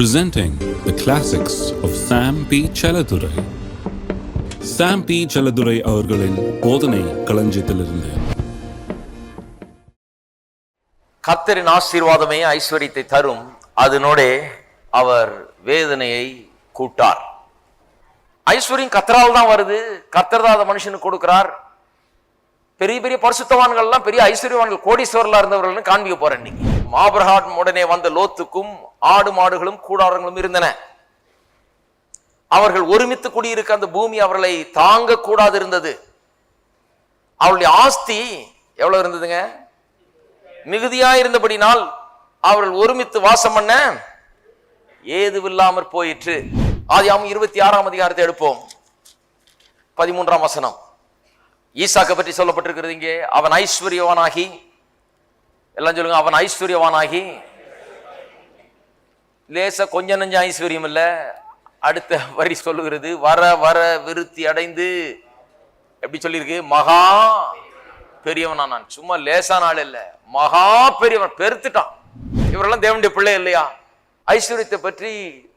presenting the classics of Sam P. Chaladurai. Sam P Chelladurai அவர்களின் போதனை களஞ்சியத்திலிருந்து. கத்தரின் ஆசீர்வாதமே ஐஸ்வர்யத்தை தரும். அதனோடே அவர் வேதனையை கூட்டார். ஐஸ்வர்யம் கத்தரால் தான் வருது. கத்தர் தான் அதை மனுஷனுக்கு கொடுக்கிறார். பெரிய பெரிய பரிசுத்தவான்கள்லாம் பெரிய ஐஸ்வர்யவான்கள் கோடீஸ்வரலா இருந்தவர்கள்னு காண்பிக்க போறேன் இன்னைக்கு. ஆபிரகாம் உடனே வந்த லோத்துக்கும் ஆடு மாடுகளும் கூடாரங்களும் இருந்தன. அவர்கள் ஒருமித்து குடியிருக்க அந்த பூமி அவர்களை தாங்க கூடாது இருந்தது அவருடைய ஆஸ்தி எவ்வளவு இருந்ததுங்க? மிகுதியா இருந்தபடினால் அவர்கள் ஒருமித்து வாசம் பண்ண ஏதுவில்லாமற் போயிற்று. ஆதியாமம் இருபத்தி ஆறாம் அதிகாரத்தை எடுப்போம். பதிமூன்றாம் வசனம். ஈசாக்கை பற்றி சொல்லப்பட்டிருக்கிறது இங்கே. அவன் ஐஸ்வர்யவானாகி எல்லாம் சொல்லுங்க அவன் ஐஸ்வர்யவானாகி. லேச கொஞ்சம் நஞ்ச ஐஸ்வர்யம் இல்லை. அடுத்த வரி சொல்லுகிறது வர வர விருத்தி அடைந்து. எப்படி சொல்லியிருக்கு? மகா பெரியவனா நான். சும்மா லேசான ஆள் இல்லை. மகா பெரியவன். பெருத்துட்டான். இவரெல்லாம் தேவனுடைய பிள்ளை இல்லையா? ஐஸ்வர்யத்தை பற்றி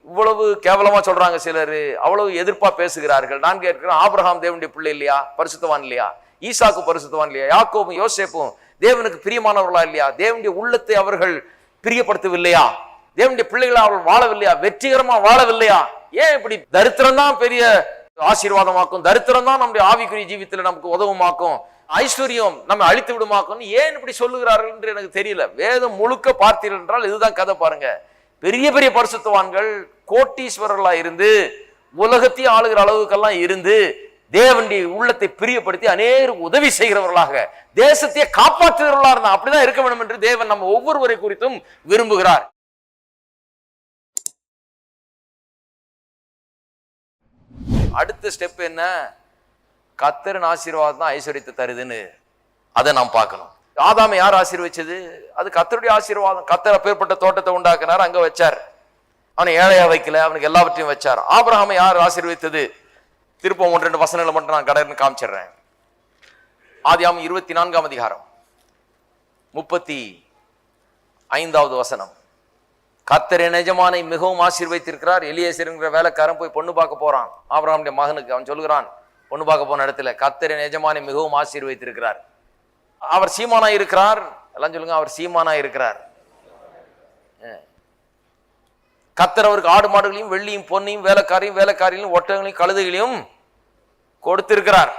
இவ்வளவு கேவலமா சொல்றாங்க சிலர். அவ்வளவு எதிர்ப்பா பேசுகிறார்கள். நான் கேட்கிறேன் ஆபிரகாம் தேவனுடைய பிள்ளை இல்லையா? பரிசுத்தவான் இல்லையா? ஈசாக்கு பரிசுத்தவான் இல்லையா? யாக்கோவும் யோசேப்பும் தேவனுக்கு பிரியமானவர்களா இல்லையா? தேவனுடைய உள்ளத்தை அவர்கள் பிரியப்படுத்தவில்லையா? தேவனுடைய பிள்ளைகளை அவர்கள் வாழவில்லையா? வெற்றிகரமா வாழவில்லையா? ஏன் இப்படி தரித்திரம் தான் பெரிய ஆசீர்வாதமாக்கும்? தரித்திரம் தான் நம்முடைய ஆவிக்குரிய ஜீவித்துல நமக்கு உதவுமாக்கும்? ஐஸ்வர்யம் நம்ம அழித்து விடுமாக்கும் ஏன் இப்படி சொல்லுகிறார்கள் என்று எனக்கு தெரியல. வேதம் முழுக்க பார்த்தீர்கள் என்றால் இதுதான் கதை பாருங்க. பெரிய பெரிய பரிசுத்தவான்கள் கோட்டீஸ்வரர்களா இருந்து உலகத்தையும் ஆளுகிற அளவுக்கெல்லாம் இருந்து தேவனுடைய உள்ளத்தை பிரியப்படுத்தி அநேகருக்கு உதவி செய்கிறவர்களாக தேசத்தையே காப்பாற்றுகிறவர்களாக இருந்தால் அப்படிதான் இருக்க வேண்டும் என்று தேவன் நம்ம ஒவ்வொருவரை குறித்தும் விரும்புகிறார். அடுத்த ஸ்டெப் என்ன? கத்தரின் ஆசீர்வாதம் தான் ஐஸ்வர்யத்தை தருதுன்னு அதை நாம் பார்க்கணும். ஆதாமை யார் ஆசீர்வச்சது? அது கத்தருடைய ஆசீர்வாதம். கத்தர் அப்பேற்பட்ட தோட்டத்தை உண்டாக்குனார் அங்கே வச்சார். அவனை ஏழையா வைக்கல அவனுக்கு எல்லாவற்றையும் வச்சார். ஆபிரஹாமை யார் ஆசீர்வதித்தது திருப்பம் ஒன்று ரெண்டு வசனங்களை மட்டும் நான் கடன்னு காமிச்சிடுறேன். ஆதியாம் இருபத்தி நான்காம் அதிகாரம் முப்பத்தி ஐந்தாவது வசனம் கத்தர் எஜமானை மிகவும் ஆசீர்வைத்திருக்கிறார் எலியேசருங்கிற வேலைக்காரன் போய் பொண்ணு பார்க்க போறான். ஆபிரகாமுடைய மகனுக்கு அவன் சொல்லுகிறான் பொண்ணு பார்க்க போன இடத்துல கத்தரின் எஜமானை மிகவும் ஆசீர்வைத்திருக்கிறார் அவர் சீமானா இருக்கிறார். எல்லாம் சொல்லுங்க அவர் சீமானா இருக்கிறார். கத்தர் அவருக்கு ஆடு மாடுகளையும் வெள்ளியும் பொன்னையும் வேலைக்காரையும் வேலைக்காரிகளையும் ஒட்டகங்களையும் கழுதைகளையும் கொடுத்திருக்கிறார்.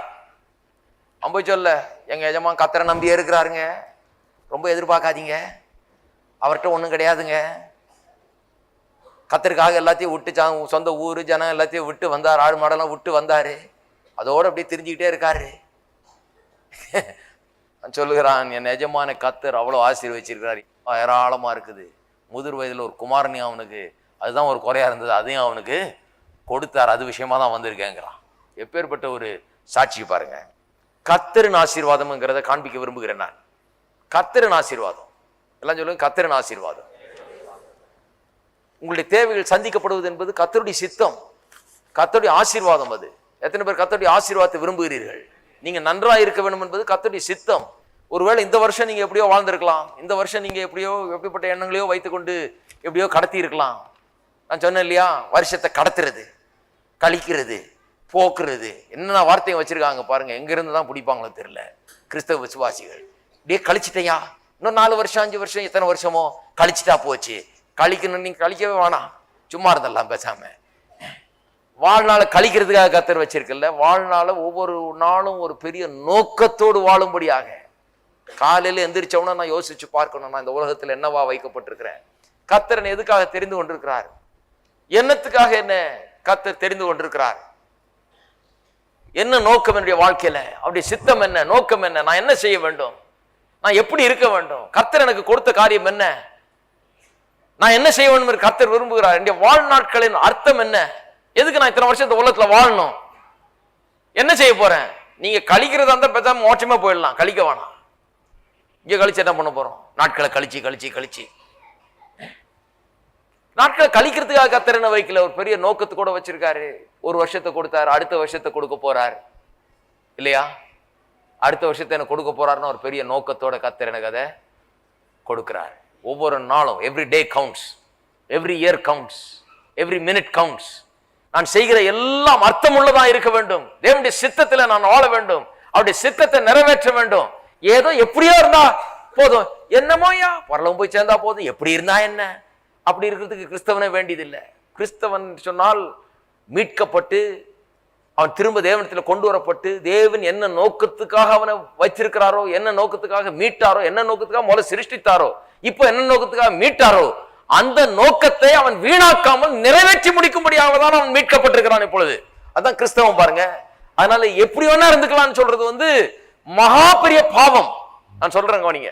அம்பை சொல்ல எங்க எஜமான் கத்தரை நம்பியே இருக்கிறாருங்க. ரொம்ப எதிர்பார்க்காதீங்க. அவர்கிட்ட ஒன்றும் கிடையாதுங்க. கத்தருக்காக எல்லாத்தையும் விட்டு சா- சொந்த ஊர் ஜனம் எல்லாத்தையும் விட்டு வந்தார். ஆடு மாடெல்லாம் விட்டு வந்தார். அதோடு அப்படியே தெரிஞ்சுக்கிட்டே இருக்காரு. சொல்லுகிறான் என் எஜமான கத்தர் அவ்வளோ ஆசீர்வச்சிருக்கிறார். ஏராளமாக இருக்குது. முதிர் வயதில் ஒரு குமாரணி அவனுக்கு. அதுதான் ஒரு குறையா இருந்தது. அதையும் அவனுக்கு கொடுத்தார். அது விஷயமா தான் வந்திருக்கேங்கிறான். எப்பேற்பட்ட ஒரு சாட்சி பாருங்க. கத்தரின் ஆசீர்வாதம்ங்கிறத காண்பிக்க விரும்புகிறேன் நான். கத்தரின் ஆசீர்வாதம். எல்லாம் சொல்லுங்க கத்தரின் ஆசீர்வாதம். உங்களுடைய தேவைகள் சந்திக்கப்படுவது என்பது கத்தருடைய சித்தம். கத்தருடைய ஆசீர்வாதம் அது. எத்தனை பேர் கத்தருடைய ஆசீர்வாதத்தை விரும்புகிறீர்கள்? நீங்க நன்றாக இருக்க வேண்டும் என்பது கத்தருடைய சித்தம். ஒருவேளை இந்த வருஷம் நீங்க எப்படியோ வாழ்ந்திருக்கலாம். இந்த வருஷம் நீங்க எப்படியோ எப்படிப்பட்ட எண்ணங்களையோ வைத்துக்கொண்டு எப்படியோ கடத்தி இருக்கலாம் நான் சொன்னேன் இல்லையா வருஷத்தை கடத்துறது கழிக்கிறது போக்குறது. என்னென்ன வார்த்தையை வச்சிருக்காங்க பாருங்க எங்கிருந்து தான் பிடிப்பாங்களோ தெரியல. கிறிஸ்தவ விசுவாசிகள். அப்படியே கழிச்சிட்டையா? இன்னும் நாலு வருஷம் அஞ்சு வருஷம் எத்தனை வருஷமோ? கழிச்சிட்டா போச்சு. கழிக்கணும் நீங்க கழிக்கவே வேணாம். சும்மா இருந்தெல்லாம் பேசாம. வாழ்நாளை கழிக்கிறதுக்காக கத்தர் வச்சிருக்கல வாழ்நாளை ஒவ்வொரு நாளும் ஒரு பெரிய நோக்கத்தோடு வாழும்படியாக. காலையில் எந்திரிச்சவன நான் யோசிச்சு பார்க்கணும் நான் இந்த உலகத்தில் என்னவா வைக்கப்பட்டிருக்கிறேன்? கத்தரன் எதுக்காக தெரிந்து கொண்டிருக்கிறார்? என்னத்துக்காக என்ன கத்தர் தெரிந்து கொண்டிருக்கிறார்? என்ன நோக்கம் என்னுடைய வாழ்க்கையில? அப்படி சித்தம் என்ன? நோக்கம் என்ன? நான் என்ன செய்ய வேண்டும்? நான் எப்படி இருக்க வேண்டும்? கர்த்தர் எனக்கு கொடுத்த காரியம் என்ன? நான் என்ன செய்ய வேண்டும் என்று கர்த்தர் விரும்புகிறார்? என்னுடைய வாழ்நாட்களின் அர்த்தம் என்ன? எதுக்கு நான் இத்தனை வருஷம் இந்த உலகத்துல வாழணும்? என்ன செய்ய போறேன்? நீங்க கழிக்கிறதா இருந்தால் பேசாம மோட்சமே போயிடலாம். கழிக்க வேணாம். இங்கே கழிச்சு என்ன பண்ண போறோம்? நாட்களை கழிச்சு கழிச்சு கழிச்சு. நாட்களை கழிக்கிறதுக்காக கத்திரனை வைக்கல? ஒரு பெரிய நோக்கத்து கூட வச்சிருக்காரு. ஒரு வருஷத்தை கொடுத்தாரு அடுத்த வருஷத்தை கொடுக்க போறாரு. இல்லையா? அடுத்த வருஷத்தை எனக்கு கொடுக்க போறாருன்னு ஒரு பெரிய நோக்கத்தோட கத்தர் கதை கொடுக்குறாரு கொடுக்கிறார். ஒவ்வொரு நாளும் every day counts every year counts every minute counts நான் செய்கிற எல்லாம் அர்த்தமுள்ளதா இருக்க வேண்டும். தேவனுடைய சித்தத்தில் நான் வாழ வேண்டும். அவருடைய சித்தத்தை நிறைவேற்ற வேண்டும். ஏதோ எப்படியோ இருந்தா போதும். என்னமோயா பரலவும் போய் சேர்ந்தா போதும். எப்படி இருந்தா என்ன? அப்படி இருக்கிறதுக்கு கிறிஸ்தவனே வேண்டியதில்லை. கிறிஸ்தவன் சொன்னால் மீட்கப்பட்டு அவன் திரும்ப தேவனத்தில் கொண்டு வரப்பட்டு தேவன் என்ன நோக்கத்துக்காக அவனை வச்சிருக்கிறாரோ என்ன நோக்கத்துக்காக மீட்டாரோ என்ன நோக்கத்துக்காக முதல்ல சிருஷ்டித்தாரோ இப்போ என்ன நோக்கத்துக்காக மீட்டாரோ அந்த நோக்கத்தை அவன் வீணாக்காமல் நிறைவேற்றி முடிக்கும்படியாக தான் அவன் மீட்கப்பட்டிருக்கிறான் இப்பொழுது. அதான் கிறிஸ்தவம் பாருங்க. அதனால எப்படி வேணா இருந்துக்கலாம்னு சொல்றது வந்து மகா பெரிய பாவம். நான் சொல்றேன் கவனிங்க.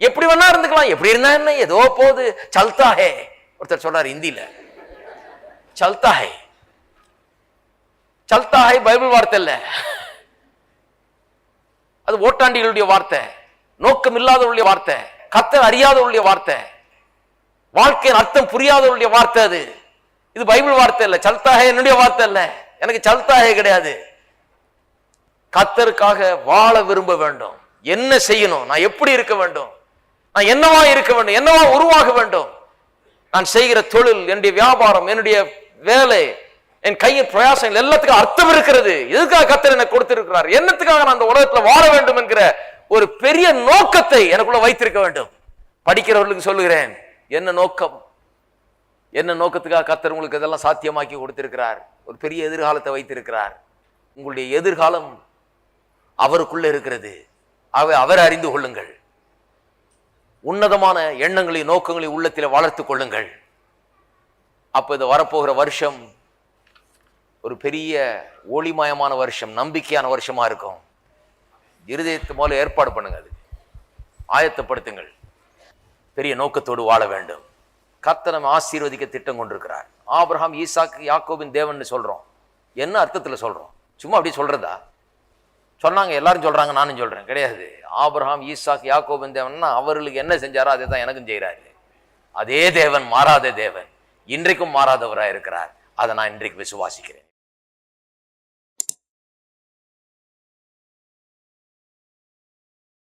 எப்படி வேணா இருந்துக்கலாம். எப்படி இருந்தா என்ன? ஏதோ போகுது சல்தா ஹே ஒருத்தர் சொல்றார் ஹிந்தியில. சல்தா ஹே சல்தா பைபிள் வார்த்தை இல்ல. அது ஓட்டாண்டிகளுடைய வார்த்தை. நோக்கம் இல்லாதவருடைய வார்த்தை. கத்தர் அறியாதவருடைய வார்த்தை. வாழ்க்கையின் அர்த்தம் புரியாதவருடைய வார்த்தை அது. இது பைபிள் வார்த்தை இல்ல. சல்தாஹே என்னுடைய வார்த்தை இல்ல. எனக்கு சல்தாஹே கிடையாது. கத்தருக்காக வாழ விரும்ப வேண்டும். என்ன செய்யணும்? நான் எப்படி இருக்க வேண்டும்? நான் என்னவா இருக்க வேண்டும்? என்னவா உருவாக வேண்டும்? நான் செய்கிற தொழில் என்னுடைய வியாபாரம் என்னுடைய வேலை என் கையின் பிரயாசங்கள் எல்லாத்துக்கும் அர்த்தம் இருக்கிறது. எதுக்காக கத்தர் எனக்கு கொடுத்திருக்கிறார்? என்னத்துக்காக நான் அந்த உலகத்துல வாழ வேண்டும் என்கிற ஒரு பெரிய நோக்கத்தை எனக்குள்ள வைத்திருக்க வேண்டும். படிக்கிறவர்களுக்கு சொல்லுகிறேன் என்ன நோக்கம்? என்ன நோக்கத்துக்காக கத்தர் உங்களுக்கு இதெல்லாம் சாத்தியமாக்கி கொடுத்திருக்கிறார்? ஒரு பெரிய எதிர்காலத்தை வைத்திருக்கிறார். உங்களுடைய எதிர்காலம் அவருக்குள்ள இருக்கிறது. அவை அவர் அறிந்து கொள்ளுங்கள். உன்னதமான எண்ணங்களை நோக்கங்களை உள்ளத்தில் வளர்த்து கொள்ளுங்கள். அப்போ இது வரப்போகிற வருஷம் ஒரு பெரிய ஒளிமயமான வருஷம் நம்பிக்கையான வருஷமாக இருக்கும். இருதயத்து போல ஏற்பாடு பண்ணுங்க அது ஆயத்தப்படுத்துங்கள். பெரிய நோக்கத்தோடு வாழ வேண்டும். கத்தனம் ஆசீர்வதிக்க திட்டம் கொண்டிருக்கிறார். ஆப்ரஹாம் ஈசாக்கு யாக்கோபின் தேவன் சொல்கிறோம் என்ன அர்த்தத்தில் சொல்கிறோம் சும்மா அப்படி சொல்கிறதா சொன்னாங்க எல்லாரும் சொல்றாங்க நானும் சொல்கிறேன் கிடையாது. ஆபிரஹாம் ஈசாக் யாக்கோபன் தேவன்னா அவர்களுக்கு என்ன செஞ்சாரோ அதே தான் எனக்கும் செய்கிறாரு. அதே தேவன் மாறாத தேவன். இன்றைக்கும் மாறாதவராக இருக்கிறார். அதை நான் இன்றைக்கு விசுவாசிக்கிறேன்.